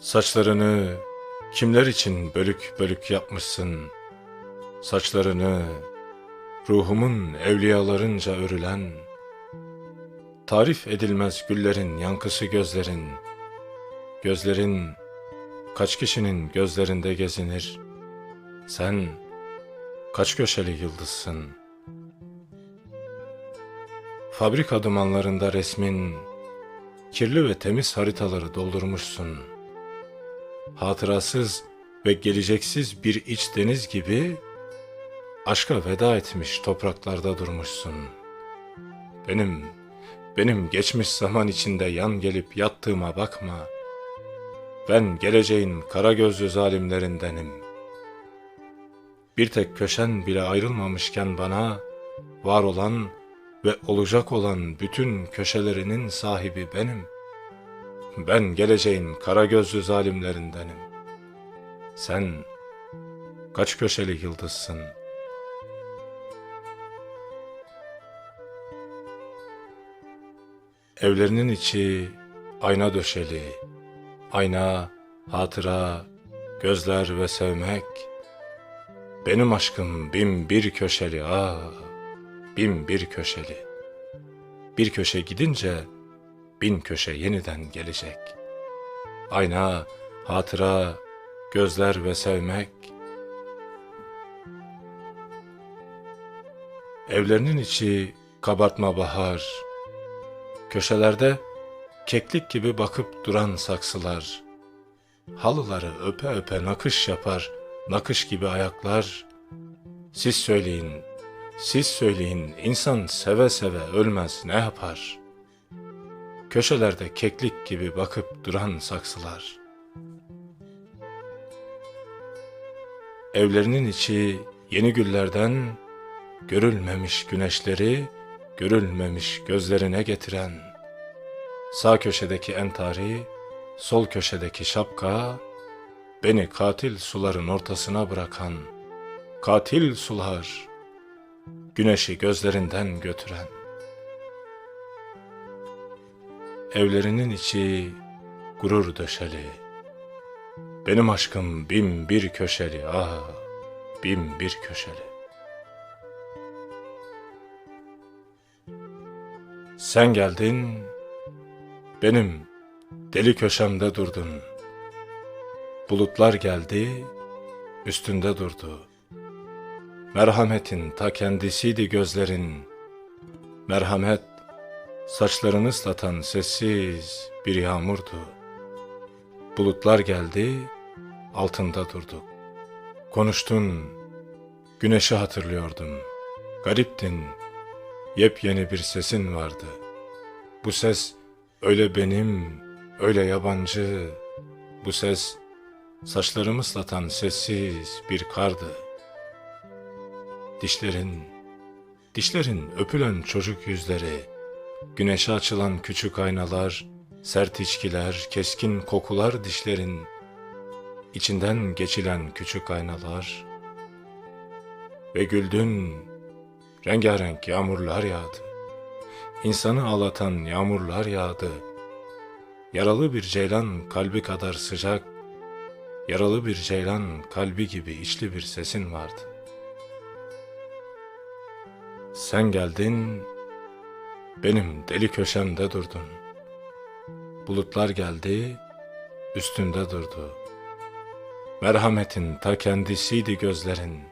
Saçlarını kimler için bölük bölük yapmışsın? Saçlarını ruhumun evliyalarınca örülen, tarif edilmez güllerin yankısı gözlerin, gözlerin kaç kişinin gözlerinde gezinir? Sen kaç köşeli yıldızsın? Fabrika dumanlarında resmin kirli ve temiz haritaları doldurmuşsun. Hatırasız ve geleceksiz bir iç deniz gibi aşka veda etmiş topraklarda durmuşsun. Benim, benim geçmiş zaman içinde yan gelip yattığıma bakma. Ben geleceğin kara gözlü zalimlerindenim. Bir tek köşen bile ayrılmamışken bana var olan ve olacak olan bütün köşelerinin sahibi benim. Ben geleceğin kara gözlü zalimlerindenim. Sen kaç köşeli yıldızsın? Evlerinin içi ayna döşeli, ayna, hatıra, gözler ve sevmek. Benim aşkım bin bir köşeli ah, bin bir köşeli. Bir köşe gidince bin köşe yeniden gelecek. Ayna, hatıra, gözler ve sevmek. Evlerinin içi kabartma bahar. Köşelerde keklik gibi bakıp duran saksılar. Halıları öpe öpe nakış yapar, nakış gibi ayaklar. Siz söyleyin, siz söyleyin insan seve seve ölmez ne yapar? Köşelerde keklik gibi bakıp duran saksılar. Evlerinin içi yeni güllerden görülmemiş güneşleri görülmemiş gözlerine getiren sağ köşedeki entari, sol köşedeki şapka beni katil suların ortasına bırakan katil sular güneşi gözlerinden götüren Evlerinin içi gurur döşeli. Benim aşkım bin bir köşeli ah bin bir köşeli. Sen geldin, benim deli köşemde durdun. Bulutlar geldi, üstünde durdu. Merhametin ta kendisiydi gözlerin. Merhamet Saçlarını ıslatan sessiz bir yağmurdu. Bulutlar geldi, altında durduk. Konuştun, güneşi hatırlıyordum. Gariptin, yepyeni bir sesin vardı. Bu ses öyle benim, öyle yabancı. Bu ses saçlarımı ıslatan sessiz bir kardı. Dişlerin, dişlerin öpülen çocuk yüzleri, Güneşe açılan küçük aynalar, sert içkiler, keskin kokular dişlerin, içinden geçilen küçük aynalar. Ve güldün, rengarenk yağmurlar yağdı. İnsanı ağlatan yağmurlar yağdı. Yaralı bir ceylan kalbi kadar sıcak, yaralı bir ceylan kalbi gibi içli bir sesin vardı. Sen geldin, benim deli köşemde durdun. Bulutlar geldi, üstünde durdu. Merhametin ta kendisiydi gözlerin.